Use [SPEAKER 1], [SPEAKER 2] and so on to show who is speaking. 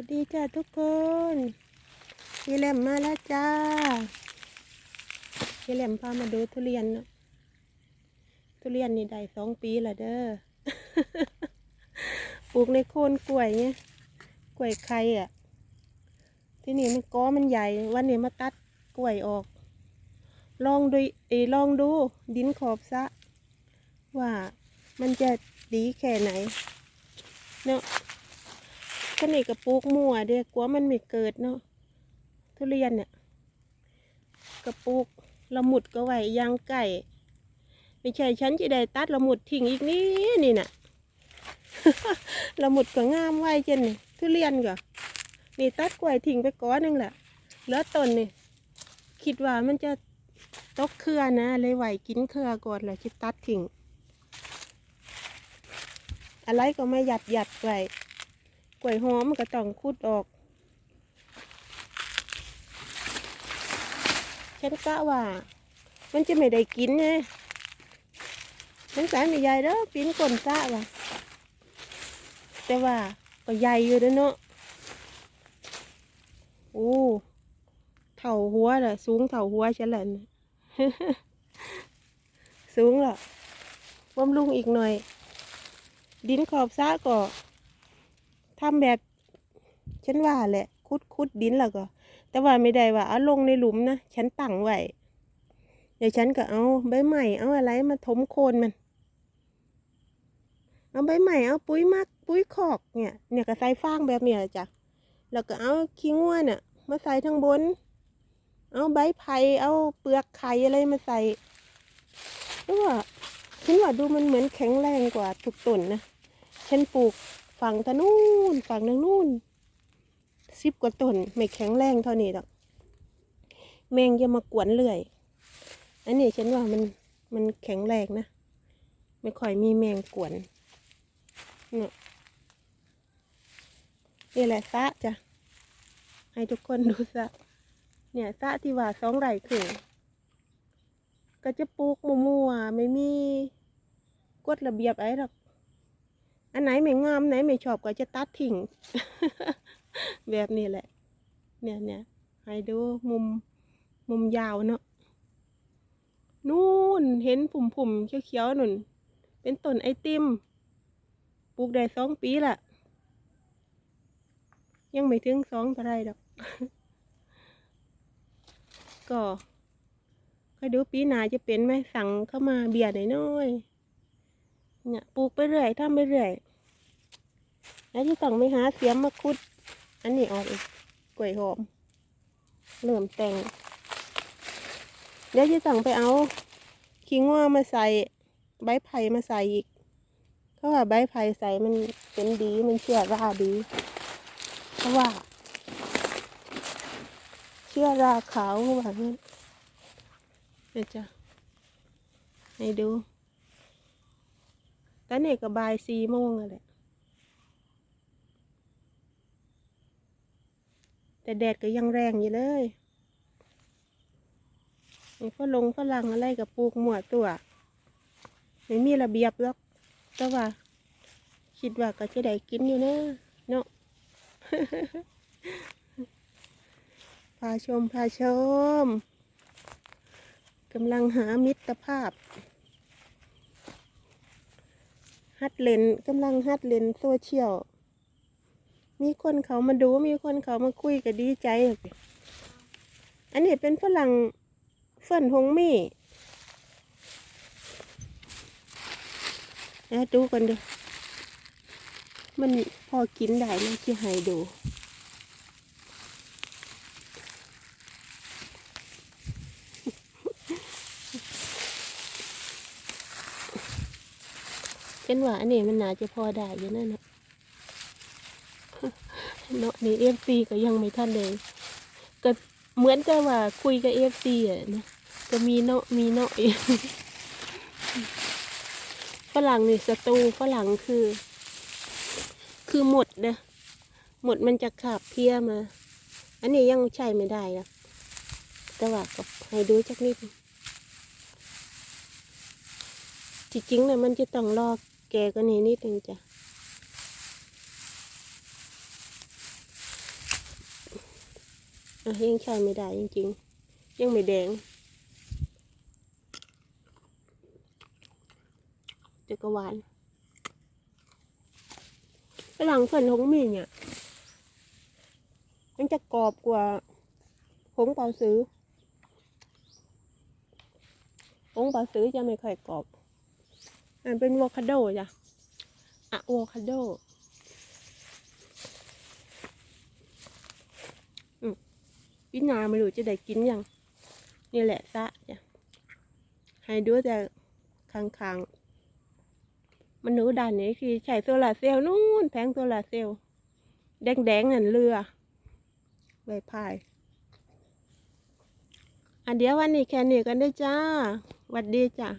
[SPEAKER 1] วัสดีจ้าทุกคนพี่แหลมมาแล้วจ้าพี่แหลมพามาดูทุเรียนเนาะทุเรียนนี่ได้สองปีและเด้อ ปลูกในโคนกล้วยเนี่ยกล้วยไข่อะ ที่นี่มันก้อมันใหญ่ วันนี้มาตัดกล้วยออก ลองดูเอยลองดู ดินขอบซะ ว่ามันจะดีแค่ไหน เนาะ ขนี่กับปลูกมั่วเด็กกลัวมันไม่เกิดเนาะทุเรียนเนี่ยกระปลูกละมุดก็ไหวยางไก่ไม่ใช่ฉันจะได้ตัดละมุดทิ้งอีกนี่นี่น่ะละมุดก็งามไหวเจนนี่ทุเรียนก็นี่ตัดกล้วยทิ้งไปก้อนหนึงแหละเหลือต้นนี่คิดว่ามันจะตกเครือนะ เลยไหวกินเครือก่อนแหละคิดตัดทิ้งอะไรก็ไม่หยัดหยัดไว้ กล้วยหอมมันก็ต้องคุดออก ฉันกะว่า มันจะไม่ได้กินไงฉันสายไม่ใหญ่เด้อปีนก้นซะว่ะแต่ว่าก็ใหญ่อยู่ด้อเนาะโอ้เท่าหัวเลยสูงเท่าหัวฉันแหละสูงเหรอบำรุงอีกหน่อย ดินขอบซะก็ ทำแบบฉันว่าแหละ คุดคุดดินแล้วก็ แต่ว่าไม่ได้ว่าเอาลงในหลุมนะฉันตั้งไว้เดี๋ยวฉันก็เอาใบใหม่เอาอะไรมาถมโคนมัน เอาใบใหม่เอาปุ๋ยมักปุ๋ยคอกเนี่ย เนี่ยก็ใส่ฟางแบบเนี้ยจ้ะแล้วก็เอาขี้งัวเนี่ยมาใส่ทั้งบน เอาใบไผ่เอาเปลือกไข่อะไรมาใส่แล้วว่าฉันว่าดูมันเหมือนแข็งแรงกว่าทุกต้นนะฉันปลูก ฝั่งทางนู้นฝั่งทางนู้นสิบกว่าต้นไม่แข็งแรงเท่านี้หรอกแมงจะมากวนเรื่อย อันนี้ฉันว่ามันมันแข็งแรงนะ ไม่ค่อยมีแมงกวนเนี่ยนี่แหละซะจ้ะ ให้ทุกคนดูซะ เนี่ยซะที่ว่าสองไร่ครึ่งก็จะปลูกมั่วๆไม่มีกฎระเบียบอะไรหรอก อันไหนไม่งามไหนไม่ชอบก็จะตัดทิ้ง แบบนี้แหละ เนี่ยเนี่ยให้ดูมุมมุมยาวเนาะนู่นเห็นผุ่มผุ่มๆเขียวๆนุ่น เป็นต้นไอติมปลูกได้สองปีละยังไม่ถึงสองเท่าไรดอก ก็คอยดูปีหน้าจะเป็นไหมสั่งเข้ามาเบียร์หน่อยน้อย เนี่ยปลูกไปเรื่อยทำไปเรื่อยแล้วที่ต้องไปหาเสียมมาคุด อันนี้ออกอีกกล้วยหอมเริ่มแต่งเดี๋ยวจะสั่งไปเอาขี้งัวมาใส่ใบไผ่มาใส่อีกเพราะว่าใบไผ่ใส่มันเป็นดีมันเชื่อราดี เพราะว่า เชื่อราขาวเขาว่างั้นเดี๋ยวจะให้ดู ตอนนี้ก็บ่ายสี่โมงแล้วแหละแต่แดดก็ยังแรงอยู่เลยไอ้ฝรั่งฝรั่งอะไรกับปลูกหมวดตัว ไม่มีระเบียบหรอก แต่ว่า คิดว่าก็จะได้กินอยู่นะเนาะพาชมพาชมกำลังหามิตรภาพ ฮัดเลนกำลังฮัดเลนโซเชียล มีคนเขามาดู มีคนเขามาคุยก็ดีใจ อันนี้เป็นฝรั่งเฟิ่นฮงมี่นะดูกันดู มันพอกินได้นะที่ให้ดู เป็นว่าอันนี้มันน่าจะพอได้อยู่นั่นนะเนาะนี่เอฟซีก็ยังไม่ทันเลยก็เหมือนกับว่าคุยกับเอฟซีอะนะก็มีเนาะมีเนาะอีกฝรั่งนี่สตูฝรั่งคือ คือหมดนะหมดมันจะขาบเพี้ยมา อันนี้ยังใช้ไม่ได้นะแต่ว่าก็ให้ดูจักนิดที่จริงนะมันจะต้องรอ แกก็นี่นิดนึงจ้ะยังใช้ไม่ได้จริงๆ ยังไม่แดง จะกระหวานฝรั่งเพิ่นหงมีเนี่ยมันจะกรอบกว่าหงเปาซื้อหงเปาซื้อจะไม่ค่อยกรอบ อันเป็นโวคาโดจ้ะอะโวคาโดพี่นาไม่รู้จะได้กินยังนี่แหละซะจ้ะให้ดูแต่ค้างๆมันหนูด่านนี้คือใช้โซลาร์เซลล์นู่นแผงโซลาร์เซลล์แดงๆนั่นเรือใบพายอันเดียววันนี้แค่นี้กันเด้จ้าหวัดดีจ้ะ